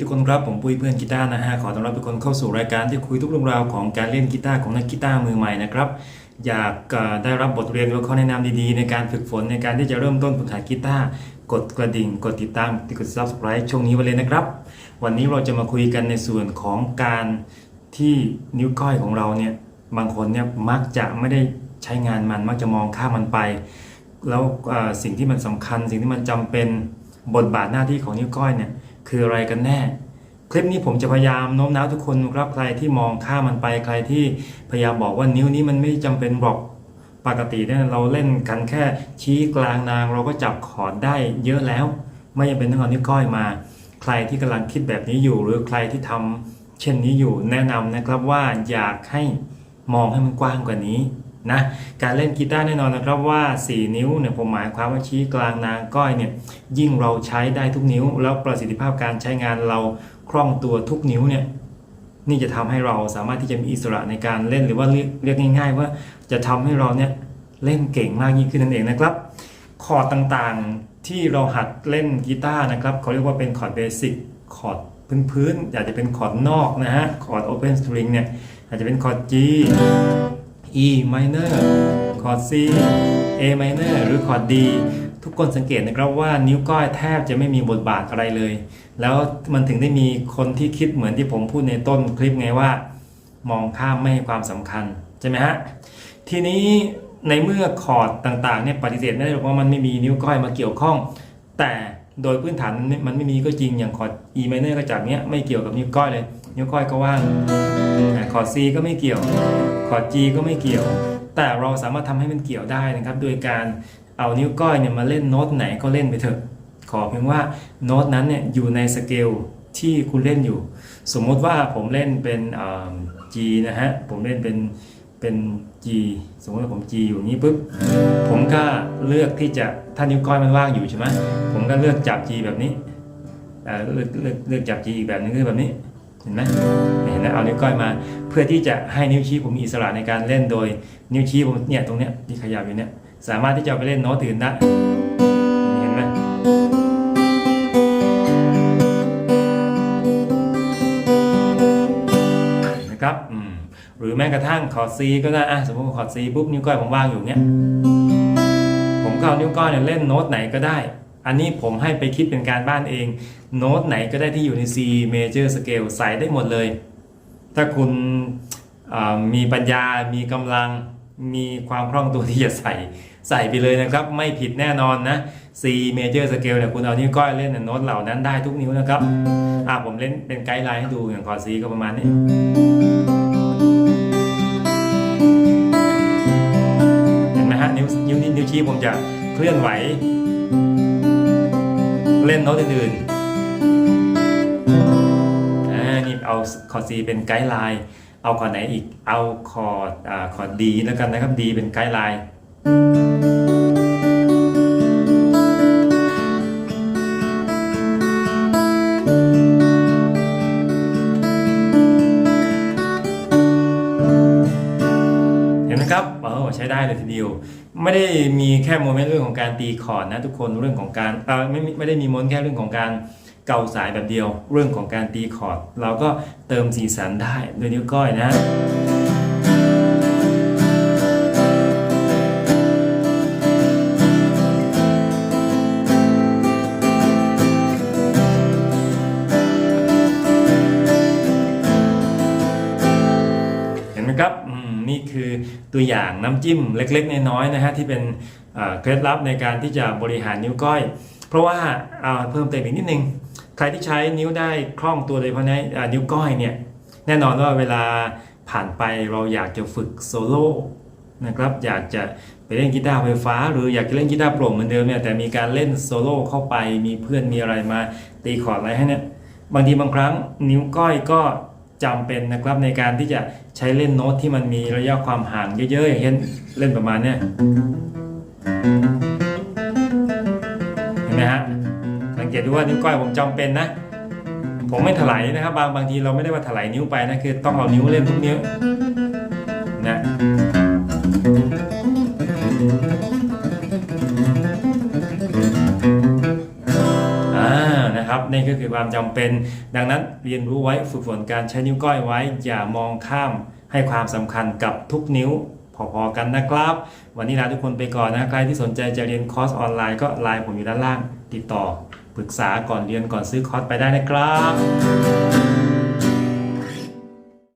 ทุกคนครับผมปุ้ยเพื่อนกีตาร์นะฮะขอต้อนรับทุกคนเข้าสู่รายการที่คุยทุกเรื่องราวของการเล่นกีตาร์ของนักกีตาร์มือใหม่นะครับอยากได้รับบทเรียนหรือข้อแนะนำดีๆ ในการฝึกฝนในการที่จะเริ่มต้นฝึกหัดกีตาร์กดกระดิ่ง กดติดตามกด subscribe ช่วงนี้ไว้เลยนะครับ วันนี้เราจะมาคุยกันในส่วนของการที่นิ้วก้อยของเราเนี่ยบางคนเนี่ยมักจะไม่ได้ใช้งานมันมักจะมองข้ามมันไป แล้วสิ่งที่มันสำคัญ สิ่งที่มันจำเป็นบทบาทหน้าที่ของนิ้วก้อยเนี่ย คืออะไรกันแน่ คลิปนี้ผมจะพยายามโน้มน้าวทุกคนครับใครที่มองข้ามมันไปใครที่พยายามบอกว่านิ้วนี้มันไม่จำเป็นหรอกปกติเนี่ยเราเล่นกันแค่ชี้กลางนางเราก็จับคอดได้เยอะแล้ว ไม่จำเป็นต้องเอานิ้วก้อยมา ใครที่กำลังคิดแบบนี้อยู่ หรือใครที่ทำเช่นนี้อยู่แนะนำนะครับว่าอยากให้มองให้มันกว้างกว่านี้ นะการเล่นกีตาร์แน่นอนนะครับว่า 4 นิ้วเนี่ยผมหมายความว่าชี้กลางนางก้อยเนี่ยยิ่งเราใช้ได้ทุกนิ้ว แล้วประสิทธิภาพการใช้งานเราคล่องตัวทุกนิ้วเนี่ยนี่จะทำให้เราสามารถที่จะมีอิสระในการเล่นหรือว่าเรียกง่าย ๆ ว่าจะทำให้เราเนี่ยเล่นเก่งมากยิ่งขึ้นนั่นเองนะครับ คอร์ดต่างๆที่เราหัดเล่นกีตาร์นะครับเขาเรียกว่าเป็นคอร์ดเบสิกคอร์ดพื้นๆอาจจะเป็นคอร์ดนอกนะฮะคอร์ดโอเพนสตริงเนี่ยอาจจะเป็นคอร์ด G E minor คอร์ด C A minor หรือคอร์ด D ทุกคนสังเกตนะครับว่านิ้วก้อยแทบจะไม่มีบทบาทอะไรเลย แล้วมันถึงได้มีคนที่คิดเหมือนที่ผมพูดในต้นคลิปไงว่า มองข้ามไม่ให้ความสำคัญ ใช่ไหมฮะ ทีนี้ในเมื่อคอร์ดต่างๆเนี่ยปฏิเสธไม่ได้หรอกว่ามันไม่มีนิ้วก้อยมาเกี่ยวข้อง แต่โดยพื้นฐานมันไม่มีก็จริงอย่างคอร์ด E minor ก็จากเนี้ยไม่เกี่ยวกับนิ้วก้อยเลย นิ้วก้อยก็ว่างอ่คอร์ด C ก็ไม่เกี่ยว คอร์ด G ก็ไม่เกี่ยว แต่เราสามารถทำให้มันเกี่ยวได้นะครับ โดยการเอานิ้วก้อยเนี่ยมาเล่นโน้ตไหนก็เล่นไปเถอะ ขอเพียงว่าโน้ตนั้นเนี่ยอยู่ในสเกลที่คุณเล่นอยู่ สมมติว่าผมเล่นเป็นอ่า G นะฮะ ผมเล่นเป็นเป็น G สมมติว่าผม G อยู่งนี้ปุ๊บ ผมก็เลือกที่จะถ้านิ้วก้อยมันว่างอยู่ใช่ไหมผมก็เลือกจับ G แบบนี้เอ่อเลือกเลือกเลือกจับ G อีกแบบนึงคือแบบนี้ เห็นไหมเห็นไหมเอานิ้วก้อยมา เพื่อที่จะให้นิ้วชี้ผมมีอิสระในการเล่นโดย นิ้วชี้ผมเนี่ยตรงเนี้ยที่ขยับอยู่เนี่ยสามารถที่จะไปเล่นโน้ตอื่นได้เห็นไหมนะครับอืมหรือแม้กระทั่งคอร์ด C ก็ได้อะสมมติคอร์ด C ปุ๊บนิ้วก้อยผมว่างอยู่เนี่ยผมก็เอานิ้วก้อยเนี่ยเล่นโน้ตไหนก็ได้ อันนี้ผมให้ไปคิดเป็นการบ้านเอง โน้ตไหนก็ได้ที่อยู่ใน C major scale ใส่ได้หมดเลย ถ้าคุณมีปัญญา มีกำลัง มีความคล่องตัวที่จะใส่ใส่ไปเลยนะครับ ไม่ผิดแน่นอนนะ C major scale เนี่ยคุณเอานิ้วก้อยเล่นโน้ตเหล่านั้นได้ทุกนิ้วนะครับ อ่าผมเล่นเป็นไกด์ไลน์ให้ดูอย่างคอร์ด C ก็ประมาณนี้เห็นไหมฮะนิ้วนิ้วนิ้วชี้ผมจะเคลื่อนไหว เล่นโน้ตอื่นๆ เอาคอร์ด C เป็นไกด์ไลน์ เอาคอร์ดไหนอีก เอาคอร์ดอ่าคอร์ด D แล้วกันนะครับ D เป็นไกด์ไลน์เห็นไหมครับเออใช้ได้เลยทีเดียว ไม่ได้มีแค่โมเมนต์เรื่องของการตีคอร์ดนะทุกคนเรื่องของการเออไม่ไม่ได้มีโมเมนต์แค่เรื่องของการ เกาสายแบบเดียว เรื่องของการตีคอร์ด เราก็เติมสีสันได้โดยนิ้วก้อยนะเห็นไหมครับนี่คือตัวอย่างน้ำจิ้มเล็กๆ น้อยๆนะฮะที่เป็นเอ่อเคล็ดลับในการที่จะบริหารนิ้วก้อย เพราะว่าเอาเพิ่มเติมอีกนิดนึง ใครที่ใช้นิ้วได้คล่องตัวโดยเฉพาะนอ่านิ้วก้อยเนี่ยแน่นอนว่าเวลาผ่านไปเราอยากจะฝึกโซโล่นะครับอยากจะไปเล่นกีตาร์ไฟฟ้า หรืออยากจะเล่นกีตาร์โปร่งเหมือนเดิมเนี่ยแต่มีการเล่นโซโล่เข้าไปมีเพื่อนมีอะไรมาตีคอร์ดอะไรให้เนี่ยบางทีบางครั้งนิ้วก้อยก็จำเป็นนะครับในการที่จะใช้เล่นโน้ตที่มันมีระยะความห่างเยอะๆอย่างเช่นเล่นประมาณเนี้ยเห็นไหมฮะ เกตดูว่านิ้วก้อยผมจำเป็นนะ ผมไม่ถลายนะครับ บางบางทีเราไม่ได้ว่าถลายนิ้วไปนะคือต้องเอานิ้วเล่นทุกนิ้วนะนะครับนี่ก็คือความจำเป็น ดังนั้นเรียนรู้ไว้ฝึกฝนการใช้นิ้วก้อยไว้ อย่ามองข้ามให้ความสำคัญกับทุกนิ้วพอๆกันนะครับ วันนี้ลาทุกคนไปก่อนนะ ใครที่สนใจจะเรียนคอร์สออนไลน์ก็ไลน์ผมอยู่ด้านล่างติดต่อ ปรึกษาก่อนเรียนก่อนซื้อคอร์สไปได้นะครับ